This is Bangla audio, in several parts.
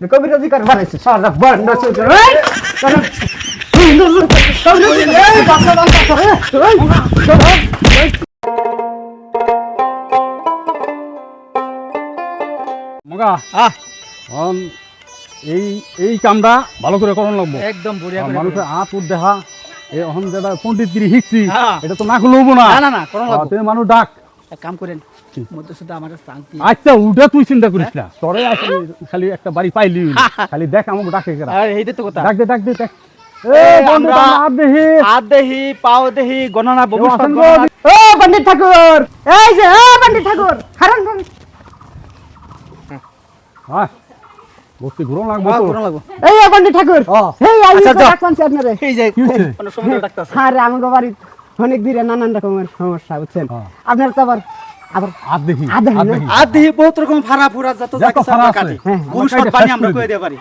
কবিরাজি সারা এই এই মগা আহ কামটা ভালো করে করণ লাগবো একদম মানুষের আত উঠ দেখা এই অহন যেটা পণ্ডিত গিরি শিখছি হ্যাঁ। এটা তো না হব না না না না লাগবো তুমি মানুষ ডাক এক কাম করেন মধ্যে আমার শান্তি। আচ্ছা উঠে তুই চিন্তা করিস না। তোরে খালি একটা বাড়ি পাইলি। খালি দেখ আমাকে ডাকে কেরা আর এইটা তো কথা। ডাক দে ডাক দে দেখ। এই এই বন্ধু আমরা- তার হাত দেহি। পাও দেহি গণনা ভবিষ্যৎ আসেন গো। গণনা। ও পণ্ডিত ঠাকুর! এই যে পণ্ডিত ঠাকুর! হারান হ্যাঁ। বসতে ঘুরো লাগবো হ্যাঁ, তো লাগবো। এই পণ্ডিত ঠাকুর! এই আচ্ছা, আপনারে এই যে কি সময় ডাক্তার আরে আমাকে বাড়ি অনেক দূরে নানান রকমের সমস্যা বুঝছেন? হ্যাঁ। আপনার তো আবার আবার হাত দেখি হাত দেখি হাত না? দেখি। হাত দেহি বহুত রকম ফাড়া ফুরা যত যত যাকে আমরা কাটি ভবিষ্যৎ পানি আমরা শেষ দিতে পারি।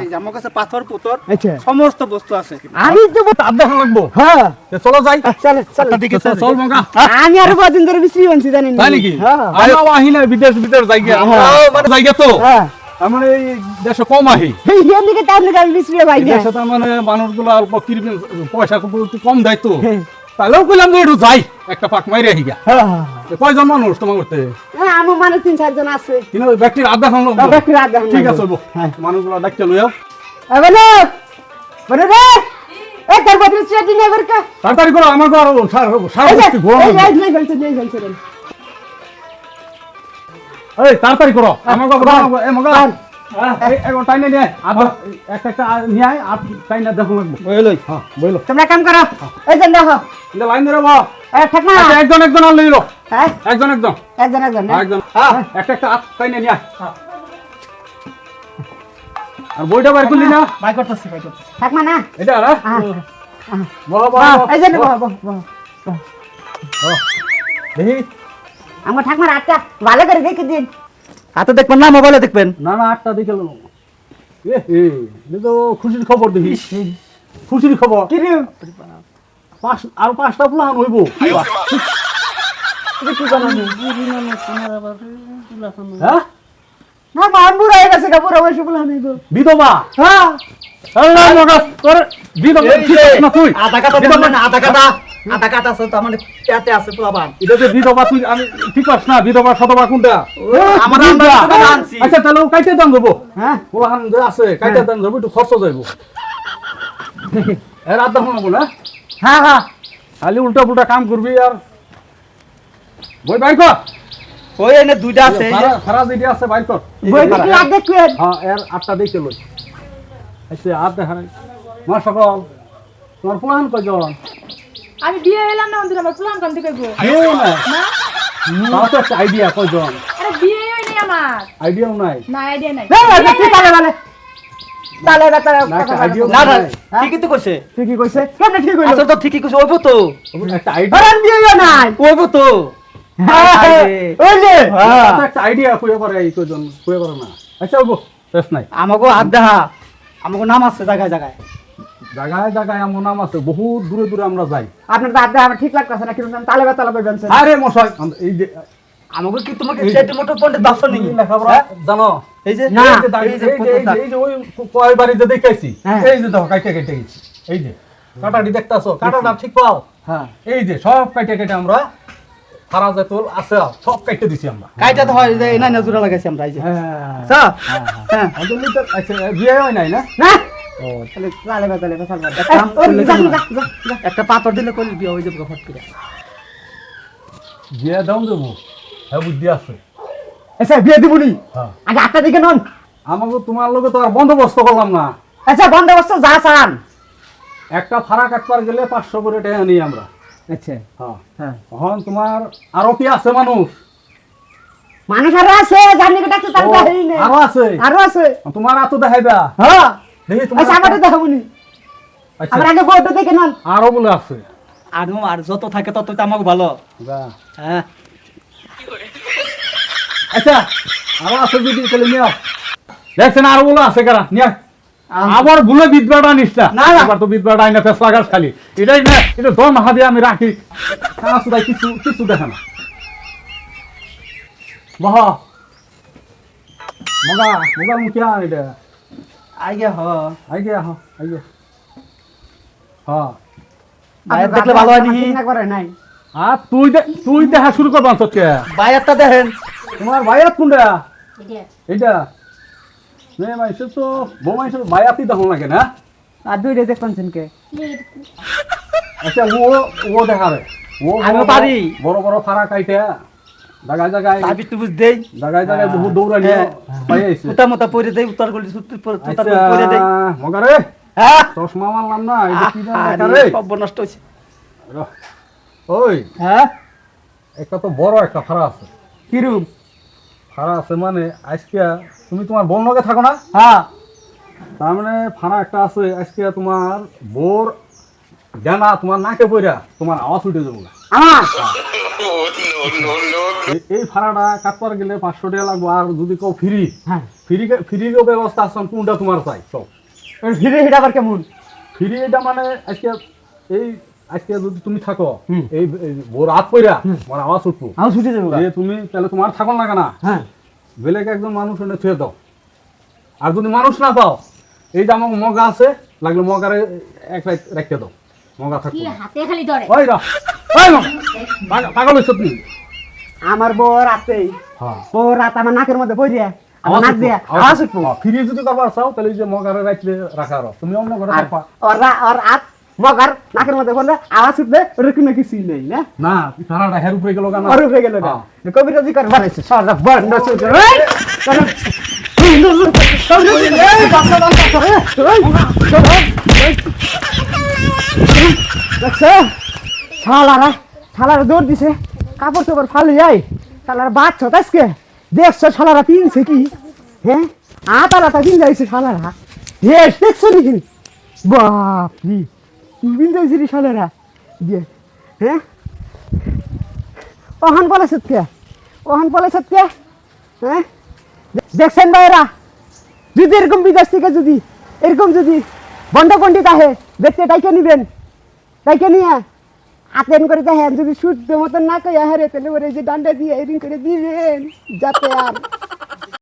এই যে আমার কাছে পাথর পুতর সমস্ত বস্তু আছে। আমি তো বল- লাগবো? হ্যাঁ। চলো যাই। চলে চলে। দিকে চল, চল। আমি আরও কদিন ধরে বিশ্রী বানছি জানেন তাই নাকি? আমরাও বিদেশ বিদেশ জায়গা হ্যাঁ। মানে তো। হ্যাঁ। আমার এই দেশে কম আহি। এই এদিকে তার নাকি আমি বিশ্রী ভাই দেশে তার মানে মানুষগুলো অল্প পয়সা খুব কম দেয় তো। তাহলেও কইলাম যে একটু যাই। একটা পাক মাইরে আহি গা হ্যাঁ, হ্যাঁ, কয়জন মানুষ তোমার করতে হ্যাঁ আমার মানে তিন চারজন আছে। কিন্তু ব্যক্তির খান একটু রাত দেখান ঠিক। আছে মানুষগুলো ডাকতে লইয়াও বলো বলো রে এ তোর বদলে চেটি নেই বরকা তাড়াতাড়ি করো আমার ঘর সারা সারা এই যে বস্তি ঘোরা এই যে নেই ফেলছে নেই ফেলছে এই তাড়াতাড়ি করো। আমার ঘর এ মগা। হ্যাঁ। বইলো তোমরা কাম করো এই দেখো। লাইন ধরে আচ্ছা একজন একজন আর লইলো হ্যাঁ। একজন একজন। একজন একজন একজন। হ্যাঁ। একটা একটা হাত টাইনে নিয়ে আর বইটা বাইর করলি না? বাই করতেছি বাই করতেছি। থাক না। এটা আর? হ্যাঁ, হ্যাঁ। বলো বাহ, বলো এই যে বহ, বহ, বহ। দেখি। আমার ঠাকুমার হাতটা ভালো করে দেখে দিন। হাতে দেখবেন না মোবাইলে দেখবেন। না না আটটা দিকে লো এ এ তো খুশির খবর দেখি। খুশির খবর। কি রে? পাঁচ আর পাঁচটা প্লান হইব। তুমি কি জানো? হ্যাঁ? না হয়ে গেছে কাপড় বিধবা? হ্যাঁ। তুই। আধা কাটা বিধবা আধা কাটা। আধা কাটা আছে তার মানে পেটে আছে পোলাবান এটা যে বিধবা তুই আমি ঠিক না বিধবা শতবা কোনটা? আমার আমরা আনছি। আচ্ছা তাহলে ও কাইতে দাম দেবো হ্যাঁ? আছে কাইতে দাম দেবো একটু খরচ যাইব শোনাবো না? হ্যাঁ হ্যাঁ। খালি উল্টা পুল্টা কাম করবি আর বই বাইর কর। ওই এনে দুইটা আছে খারা যেটি আছে বাইর কর। বই দেখি আর দেখবেন হ্যাঁ এর আটটা দেখতে লই। আচ্ছা আট দেখা নাই। মা সকল তোমার আমি বিয়ে না অন্তর আমার প্ল্যান কেউ না। তাও তো একটা আইডিয়া কয়জন আরে বিয়ে হয়নি আমার। আইডিয়াও নাই? না আইডিয়া নাই। এই এই কি তালে তালে? না তালে না, হ্যাঁ? ঠিকই তো কইছে। ঠিকই কইছে। কেমনে ঠিক হইল আসলে তো ঠিকই কইছে। ওইবো তো। একটা আইডিয়া আরে বিয়ে নাই। ওইবো তো। ওই যে। একটা আইডিয়া কইয়া পারে এই কয়জন কইয়া পারে না। আচ্ছা শেষ নাই। হাত দেখা আমাকে নাম আছে জায়গায় জায়গায়। জায়গায় জায়গায় এমন নাম আছে বহুত দূরে দূরে আমরা যাই। আপনার আড্ডা আমার ঠিক লাগতেছে না কিন্তু তালে বা তালে বলবেন আরে মশাই এই যে আমাকে কি তোমাকে সেটি মোটর পয়েন্ট দাস নি লেখাপড়া জানো এই যে না, এই যে এই যে ওই কয় বাড়ি যে দেখাইছি? হ্যাঁ। এই যে দেখো কাইটে কেটে গেছি। এই যে কাটাটি দেখতাছো? কাটাটা ঠিক পাও? হ্যাঁ। এই যে সব কাইটে কেটে আমরা সারা যে তোল আছে সব কাইটে দিছি আমরা। কাইটা তো হয় যে এনাই নজরা লাগাইছি আমরা এই যে। হ্যাঁ। স্যার হ্যাঁ একদম তো আচ্ছা বিয়ে হয় নাই না? না। একটা পাথর দিলে কইলে বিয়ে হয়ে যাবে ফট করে বিয়ে দাও দেবো। হ্যাঁ বুদ্ধি আছে। আচ্ছা বিয়ে দিবনি আগে আটটা দিকে নন। আমাকে তোমার লোকে তো আর বন্দোবস্ত করলাম না। আচ্ছা বন্দোবস্ত যা চান। একটা ফাড়া কাটবার গেলে পাঁচশো করে টাকা নিই আমরা। আচ্ছা। হ্যাঁ। হ্যাঁ। তোমার আরও কি আছে মানুষ? মানুষ আরও আছে জানি আরও আছে? আরও আছে। তোমার এত দেখাইবা। হ্যাঁ। দেখি তোমার আচ্ছা আচ্ছা, আমার আগে বউটা দেখে নন আরও বলে আছে। আর আর যত থাকে তত তো আমাকে ভালো। বাহ। হ্যাঁ। আচ্ছা আরও আছে যদি তাহলে নিও দেখছেন আরও বলে আছে কারা? নিয়া আবার ভুলে বিদ্যাটা নিস না। না, না। তো বিদ্যাটা আইনা ফেস লাগাস খালি। এটাই না এটা দর মাহা দিয়ে আমি রাখি। কানা সুদাই কিছু কিছু দেখে না। বাহ। মগা মগা মুখিয়া এটা। আইগে হ। আগে আহ আগে হ্যাঁ ভাইয়ের দেখলে ভালো না করে নাই। আর তুই তুই দেখা শুরু করবা তোকে। ভাইয়ারটা দেখেন। তোমার ভাইয়াত কোনটা? এইটা। মেয়ে মাইসে তো বউ মাইসে ভাইয়াতই দেখো না কেন আর দুইটা দেখছেন কে আচ্ছা ও ও দেখাবে। ও বড়- পারি। বড় বড় ফাড়া কাইটে জায়গায় জায়গায় ভাবি তুই বুঝ দেই। জায়গায় জায়গায় বহু দৌড়ানি। পাই আইছে উতা মতা পরে দেই উত্তর গলি সুত্তর তুতার পরে দেই মগারে হ্যাঁ চশমা মারলাম না এটা কি জানি রে সব নষ্ট হইছে ওই হ্যাঁ একটা তো বড় একটা ফাড়া আছে। ফাড়া আছে মানে আজকে তুমি তোমার বোন লগে থাকো না? হ্যাঁ তার মানে ফাড়া একটা আছে আজকে তোমার বোর ডানা তোমার নাকে পইরা তোমার আওয়াজ উঠে যাব না। আমার এই- ভাড়াটা কাটবার গেলে পাঁচশো টাকা লাগবো আর যদি কেউ ফ্রি হ্যাঁ। ফ্রি ফ্রিরও ব্যবস্থা আছে কোনটা তোমার চাই সব ফিরে এটা আবার কেমন? ফ্রি এটা মানে আজকে এই আজকে যদি তুমি থাকো এই হাত পইরা আমার আওয়াজ উঠবো। আমার ছুটে যাব যে তুমি তাহলে তোমার থাকো না কেনা? হ্যাঁ। বেলেগ একজন মানুষ এনে থুয়ে দাও। আর যদি মানুষ না পাও এই যে আমার মগা আছে লাগলে মগারে এক রাত রেখে দাও। মগা থাকব কি না। হাতে খালি ধরে ওই রা ওই পাগল- পাগল হইছ তুমি আমার বউ রাতেই হ্যাঁ বউ রাত আমার নাকের মধ্যে বইরিয়া আমার নাক দিয়া আওয়াজ উঠবো ফ্রি যদি করবার চাও তাহলে এই যে মগারে রাখলে রাখা আরও তুমি অন্য ঘরে আর থাকবা ওর রা- ওর মগার নাকের মধ্যে বললে আওয়াজ নেই না না উপরে গেল উপরে গেল হ্যাঁ। কবিরাজি কর বানাইছে সারা বন্ধ চুদ এই কারণ এই বাচ্চা বাচ্চা এই দেখছ? শালারা শালারা দৌড় দিছে। কাপড় চোপড় ফালি যাই শালারা বাচ্চ আজকে। দেখছ শালারা পিনছে কি? হ্যাঁ আতালাটা পিন যাইছে শালারা। হে, দেখছ নাকি বাপরি, কি পিন যাইছে রে শালারা? দিয়ে হ্যাঁ ওহান বলে সত্যি ওহান বলে সত্যি হ্যাঁ দেখছেন ভাইরা যদি এরকম বিদেশ থেকে যদি, এরকম যদি বন্ধ পণ্ডিত আহে, দেখতে তাইকে নিবেন। তাইকে নিয়ে। আতেন করে দেখেন যদি শুদ্ধ মতন না কই আহারে তাহলে ওরে যে ডান্ডা দিয়ে এরিং করে দিবেন, যাতে আর